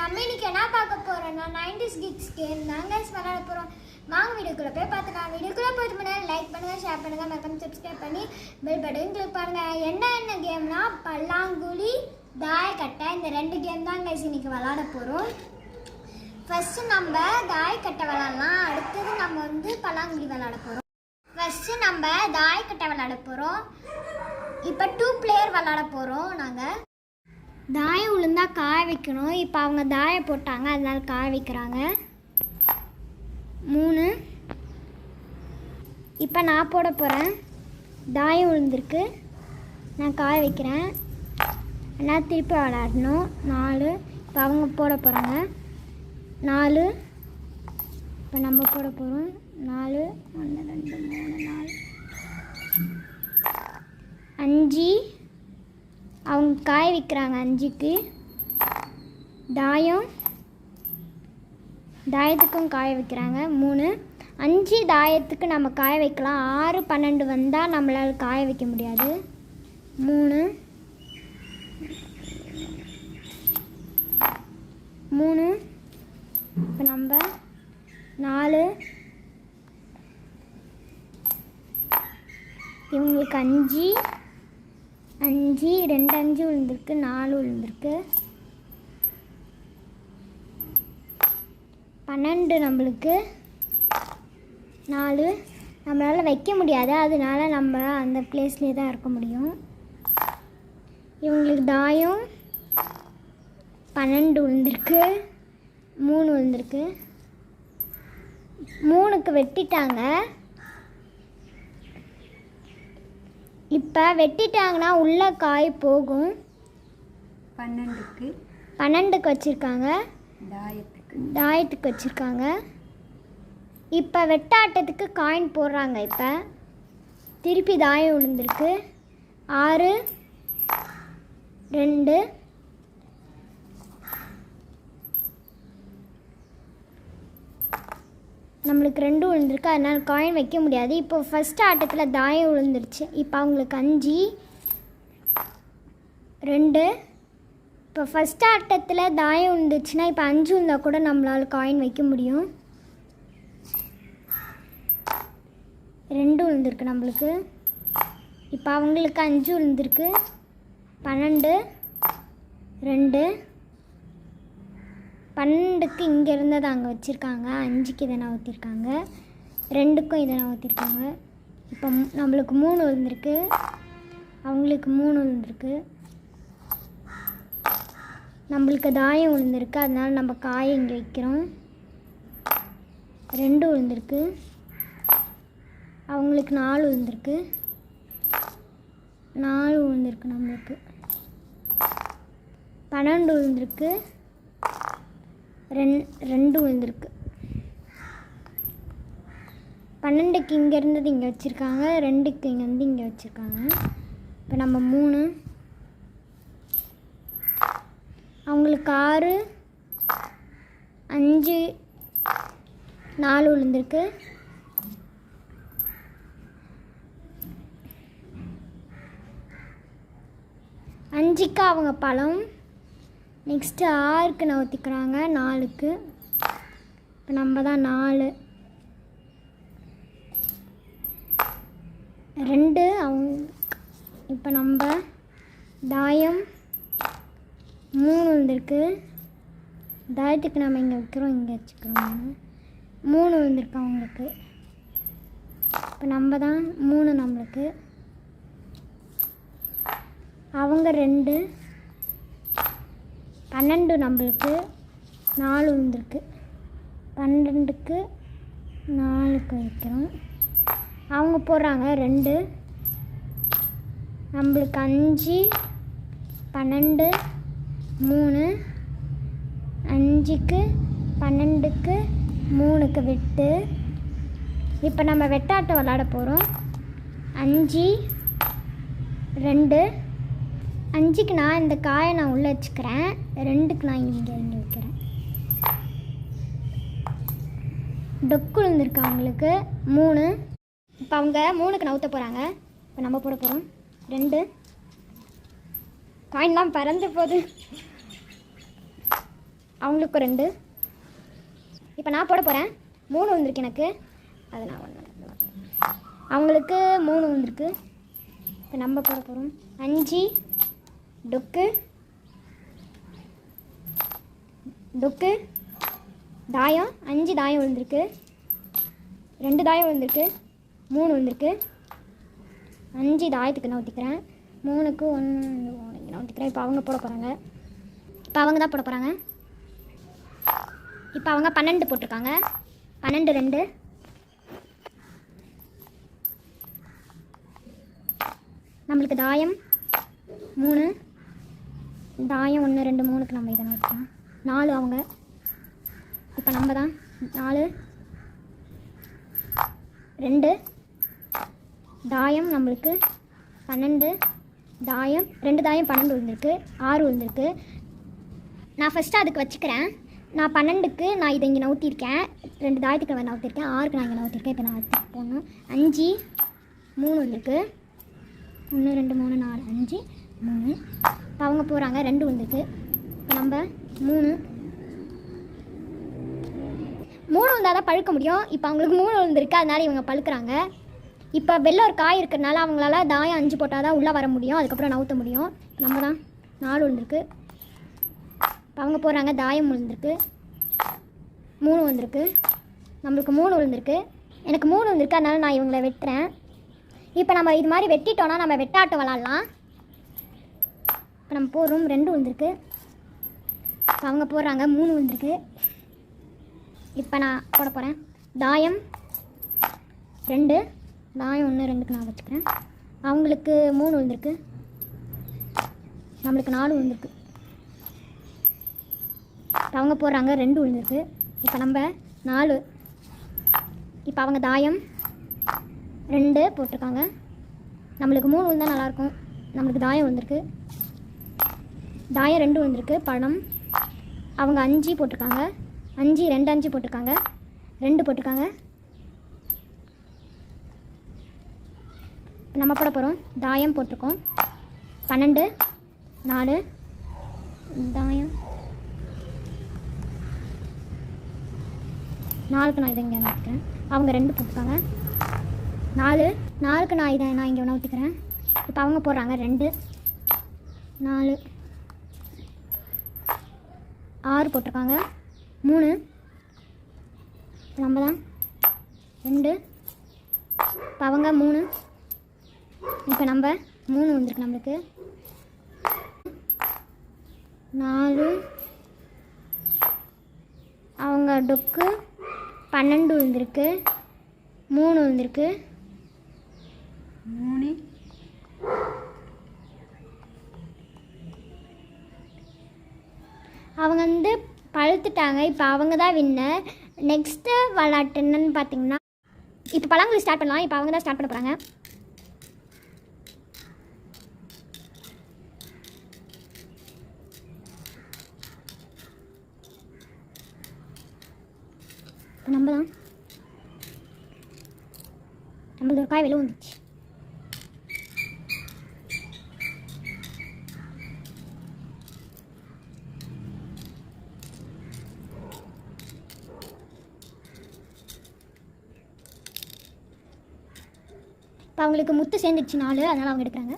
நம்ம இன்னைக்கு என்ன பார்க்க போகிறோம்னா நைன்டிஸ் கிட்ஸ் கேம் தான் கைஸ் விளையாட போகிறோம் வாங்க வீடியோக்குள்ளே போய் பார்த்துக்கலாம். வீடியோக்குள்ளே போயிட்டு முன்னாடி லைக் பண்ணுங்கள் ஷேர் பண்ணுங்கள் மறக்காம சப்ஸ்கிரைப் பண்ணி பெல் பட்டன் கிளிக் பண்ணுங்க. என்ன என்ன கேம்னா பல்லாங்குழி தாயக்கட்டை இந்த ரெண்டு கேம் தான் கைஸ் இன்னைக்கு விளாட போகிறோம் ஃபஸ்ட்டு நம்ம தாயக்கட்டை விளாட்லாம் அடுத்தது நம்ம வந்து பல்லாங்குழி விளாட போகிறோம் ஃபஸ்ட்டு நம்ம தாயக்கட்டை விளாட போகிறோம் இப்போ டூ பிளேயர் விளாட போகிறோம் நாங்கள் தாயம் உளுந்தா காய வைக்கணும். இப்போ அவங்க தாயம் போட்டாங்க அதனால் காய வைக்கிறாங்க. மூணு. இப்போ நான் போட போகிறேன் தாயம் உளுந்திருக்கு. நான் காய வைக்கிறேன். நான் திருப்பி விளையாடணும் நாலு. இப்போ அவங்க போட போகிறாங்க நாலு. இப்போ நம்ம போட போகிறோம் நாலு. ஒன்று ரெண்டு மூணு நாலு. அஞ்சு. காய வைக்கிறாங்க அஞ்சுக்கு. தாயம். தாயத்துக்கும் காய வைக்கிறாங்க. மூணு. அஞ்சு தாயத்துக்கு நம்ம காய வைக்கலாம். ஆறு பன்னெண்டு வந்தால் நம்மளால் காய வைக்க முடியாது. மூணு. மூணு. இப்போ நம்ம நாலு. இவங்களுக்கு அஞ்சு. அஞ்சு ரெண்டு அஞ்சு விழுந்திருக்கு நாலு விழுந்திருக்கு. பன்னெண்டு நம்மளுக்கு நாலு. நம்மளால் வைக்க முடியாது அதனால நம்ம அந்த பிளேஸ்லேயே தான் இருக்க முடியும். இவங்களுக்கு தாயம் பன்னெண்டு விழுந்திருக்கு மூணு விழுந்திருக்கு. மூணுக்கு வெட்டிட்டாங்க. இப்போ வெட்டிட்டாங்கன்னா உள்ள காய் போகும். பன்னெண்டுக்கு. பன்னெண்டுக்கு வச்சுருக்காங்க. தாயத்துக்கு. தாயத்துக்கு வச்சுருக்காங்க. இப்போ வெட்டாட்டத்துக்கு காயின் போடுறாங்க இப்போ. திருப்பி தாயம் விழுந்திருக்கு ஆறு ரெண்டு நம்மளுக்கு ரெண்டும் விழுந்திருக்கு அதனால் காயின் வைக்க முடியாது. இப்போ ஃபஸ்ட் ஆட்டத்தில் தாயம் விழுந்துருச்சு. இப்போ அவங்களுக்கு அஞ்சு ரெண்டு. இப்போ ஃபஸ்ட் ஆட்டத்தில் தாயம் விழுந்துச்சுன்னா இப்போ அஞ்சு இருந்தால் கூட நம்மளால் காயின் வைக்க முடியும். ரெண்டு விழுந்திருக்கு நம்மளுக்கு. இப்போ அவங்களுக்கு அஞ்சு விழுந்திருக்கு. பன்னெண்டு ரெண்டு. பன்னெண்டுக்கு இங்கே இருந்ததை அங்கே வச்சுருக்காங்க. அஞ்சுக்கு இதை நான் ஊற்றிருக்காங்க ரெண்டுக்கும் இதை நான் ஊற்றிருக்காங்க இப்போ நம்மளுக்கு மூணு விழுந்திருக்கு அவங்களுக்கு மூணு விழுந்திருக்கு நம்மளுக்கு தாயம் விழுந்திருக்கு. அதனால் நம்ம காயை இங்கே வைக்கிறோம். ரெண்டு விழுந்திருக்கு. அவங்களுக்கு நாலு விழுந்திருக்கு நாலு விழுந்திருக்கு நம்மளுக்கு. பன்னெண்டு விழுந்திருக்கு. ரெண் ரெண்டு விழுந்திருக்கு. பன்னெண்டுக்கு இங்கே இருந்தது இங்கே வச்சுருக்காங்க. ரெண்டுக்கு இங்கே வந்து இங்கே வச்சுருக்காங்க. இப்போ நம்ம மூணு. அவங்களுக்கு ஆறு அஞ்சு நாலு விழுந்திருக்கு. அஞ்சுக்கு அவங்க பழம். நெக்ஸ்ட்டு ஆறுக்கு நவுத்திக்கிறாங்க நாலுக்கு. இப்போ நம்ம தான் நாலு. ரெண்டு அவங்க இப்போ நம்ம தாயம் மூணு வந்திருக்கு. தாயத்துக்கு நம்ம இங்கே வைக்கிறோம் இங்கே வச்சுக்கிறோம் மூணு வந்திருக்கு அவங்களுக்கு. இப்போ நம்ம தான் மூணு நம்மளுக்கு. அவங்க ரெண்டு. பன்னெண்டு நம்மளுக்கு நாலு வந்திருக்கு. பன்னெண்டுக்கு நாலுக்கு வைக்கிறோம். அவங்க போடுறாங்க ரெண்டு. நம்மளுக்கு அஞ்சு பன்னெண்டு மூணு. அஞ்சுக்கு பன்னெண்டுக்கு மூணுக்கு வெட்டு. இப்போ நம்ம வெட்டாட்டம் விளாட போகிறோம் அஞ்சு ரெண்டு. அஞ்சுக்கு நான் இந்த காயை நான் உள்ளே வச்சுக்கிறேன். ரெண்டுக்கு நான் இங்கே இங்கே வைக்கிறேன். டொக்கு விழுந்திருக்கு அவங்களுக்கு மூணு. இப்போ அவங்க மூணுக்கு நவுத்த போகிறாங்க இப்போ நம்ம போட போகிறோம் ரெண்டு. காயின்லாம் பறந்து போகுது. அவங்களுக்கு ரெண்டு. இப்போ நான் போட போகிறேன் மூணு வந்திருக்கு எனக்கு. அது நான் ஒன்று அவங்களுக்கு மூணு வந்திருக்கு. இப்போ நம்ம போட போகிறோம் அஞ்சு. டொக்கு. டொக்கு. தாயம். அஞ்சு தாயம் விழுந்திருக்கு. ரெண்டு தாயம் விழுந்திருக்கு. மூணு விழுந்திருக்கு. அஞ்சு தாயத்துக்கு நான் ஊற்றிக்கிறேன் மூணுக்கு ஒன்று நான் ஊற்றிக்கிறேன் இப்போ அவங்க போட போகிறாங்க இப்போ அவங்க தான் போட போகிறாங்க இப்போ அவங்க பன்னெண்டு போட்டிருக்காங்க. பன்னெண்டு ரெண்டு. நம்மளுக்கு தாயம் மூணு. தாயம் ஒன்று ரெண்டு மூணுக்கு நம்ம இதை நோக்கலாம் நாலு அவங்க. இப்போ நம்ம தான். நாலு. ரெண்டு. தாயம் நம்மளுக்கு பன்னெண்டு. தாயம் ரெண்டு தாயம் பன்னெண்டு விழுந்திருக்கு. ஆறு விழுந்திருக்கு. நான் ஃபஸ்ட்டு அதுக்கு வச்சுக்கிறேன். நான் பன்னெண்டுக்கு நான் இதை இங்கே நவுத்திருக்கேன். ரெண்டு தாயத்துக்கு நான் நவுத்திருக்கேன். ஆறுக்கு நான் இங்கே நவுத்திருக்கேன். இப்போ நான் அதுக்கு அஞ்சு. மூணு வந்திருக்கு ஒன்று ரெண்டு மூணு நாலு. அஞ்சு மூணு. இப்போ அவங்க போகிறாங்க ரெண்டு வந்துருக்கு. இப்போ நம்ம மூணு. மூணு வந்தால் தான் பழுக்க முடியும். இப்போ அவங்களுக்கு மூணு விழுந்திருக்கு அதனால இவங்க பழுக்கிறாங்க. இப்போ வெளில ஒரு காய் இருக்கிறனால அவங்களால தாயம் அஞ்சு போட்டால் தான் உள்ளே வர முடியும். அதுக்கப்புறம் நவுத்த முடியும். நம்ம தான் நாலு விழுந்திருக்கு இப்போ அவங்க போகிறாங்க தாயம் விழுந்திருக்கு மூணு வந்திருக்கு. நம்மளுக்கு மூணு விழுந்திருக்கு எனக்கு மூணு வந்திருக்கு. அதனால் நான் இவங்களை வெட்டுறேன். இப்போ நம்ம இது மாதிரி வெட்டிட்டோன்னா நம்ம வெட்டாட்டம் விளாட்லாம். இப்போ நம்ம போகிறோம் ரெண்டு விழுந்திருக்கு இப்போ அவங்க போடுறாங்க மூணு விழுந்திருக்கு இப்போ நான் போட போகிறேன் தாயம் ரெண்டு தாயம் ஒன்று ரெண்டுக்கு நான் வச்சுக்கிறேன். அவங்களுக்கு மூணு விழுந்திருக்கு நம்மளுக்கு நாலு விழுந்திருக்கு இப்போ அவங்க போடுறாங்க ரெண்டு விழுந்திருக்கு இப்போ நம்ம நாலு. இப்போ அவங்க தாயம் ரெண்டு போட்டிருக்காங்க. நம்மளுக்கு மூணு விழுந்தால் நல்லாயிருக்கும். நம்மளுக்கு தாயம் விழுந்திருக்கு தாயம் ரெண்டு வந்திருக்கு. பணம். அவங்க அஞ்சு போட்டிருக்காங்க. அஞ்சு ரெண்டு அஞ்சு போட்டிருக்காங்க. ரெண்டு போட்டிருக்காங்க. நம்ம போட போகிறோம் தாயம் போட்டிருக்கோம். பன்னெண்டு நாலு. தாயம். நாலுக்கு நான் இதை இங்கே நான் அவங்க ரெண்டு போட்டிருக்காங்க. நாலு நாலுக்கு நான் இதை நான் இங்கே நவுத்திக்கிறேன் இப்போ அவங்க போடுறாங்க. ரெண்டு நாலு. ஆறு போட்டிருக்காங்க. மூணு. நம்ம தான். ரெண்டு. இப்போ அவங்க மூணு. இப்போ நம்ம மூணு வந்திருக்கு நம்மளுக்கு. நாலு. அவங்க டொக்கு பன்னெண்டு விழுந்திருக்கு மூணு விழுந்திருக்கு அவங்க வந்து பழுத்துட்டாங்க. இப்போ அவங்க தான் வின்னர் நெக்ஸ்ட்டு விளாட்டு என்னன்னு பார்த்தீங்கன்னா இப்போ பழங்கள் ஸ்டார்ட் பண்ணலாம். இப்போ அவங்க தான் ஸ்டார்ட் பண்ண போகிறாங்க நம்ம தான். நம்மளது ஒரு காய் வெளியே இப்போ அவங்களுக்கு முத்து சேர்ந்துடுச்சு நாலு அதனால் அவங்க எடுக்கிறாங்க.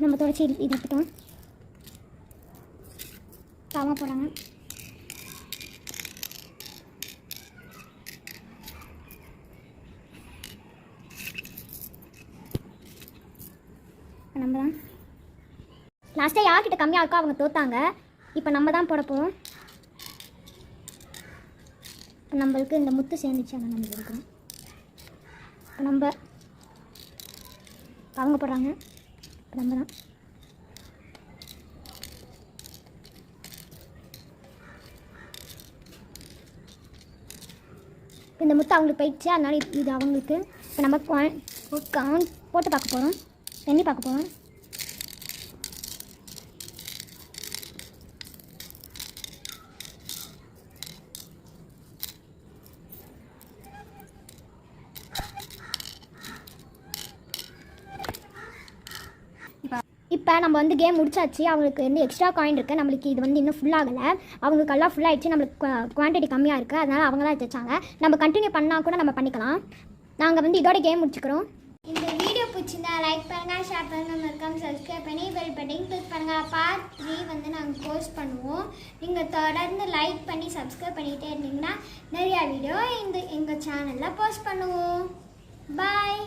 நம்ம தொடச்சி இது எடுத்துட்டோம் தாமா போகிறாங்க இப்போ நம்ம தான் லாஸ்ட்டாக யார்கிட்ட கம்மியாக இருக்கோ அவங்க தோத்தாங்க. இப்போ நம்ம தான் போடப்போம் இப்போ நம்மளுக்கு இந்த முத்து சேர்ந்துச்சு அங்கே நம்ம எடுக்கிறோம் இப்போ நம்ம அவங்க போடுறாங்க. இப்போ நம்ம தான். இந்த முத்து அவங்களுக்கு போயிடுச்சு அதனால இது இது அவங்களுக்கு இப்போ நம்ம கவுண்ட் போட்டு பார்க்க போகிறோம் எண்ணி பார்க்க போகிறோம் இப்போ இப்போ நம்ம வந்து கேம் முடிச்சாச்சு அவங்களுக்கு வந்து எக்ஸ்ட்ரா காயின் இருக்குது நம்மளுக்கு இது வந்து இன்னும் ஃபுல்லாகலை அவங்களுக்கு எல்லாம் ஃபுல் நம்மளுக்கு குவான்டிட்டி கம்மியாக இருக்குது அதனால் அவங்க தான் வச்சாங்க. நம்ம கண்டினியூ பண்ணால் கூட நம்ம பண்ணிக்கலாம். நாங்கள் வந்து இதோட கேம் முடிச்சுக்கிறோம். இந்த வீடியோ பிடிச்சிருந்தா லைக் பண்ணுங்கள் ஷேர் பண்ணுங்கள் மறக்காம சப்ஸ்கிரைப் பண்ணி பெல் பட்டன் கிளிக் பண்ணுங்கள் பார்ட் த்ரீ வந்து நாங்கள் போஸ்ட் பண்ணுவோம். நீங்கள் தொடர்ந்து லைக் பண்ணி சப்ஸ்கிரைப் பண்ணிகிட்டே இருந்தீங்கன்னா நிறையா வீடியோ இந்த எங்கள் சேனலில் போஸ்ட் பண்ணுவோம். பாய்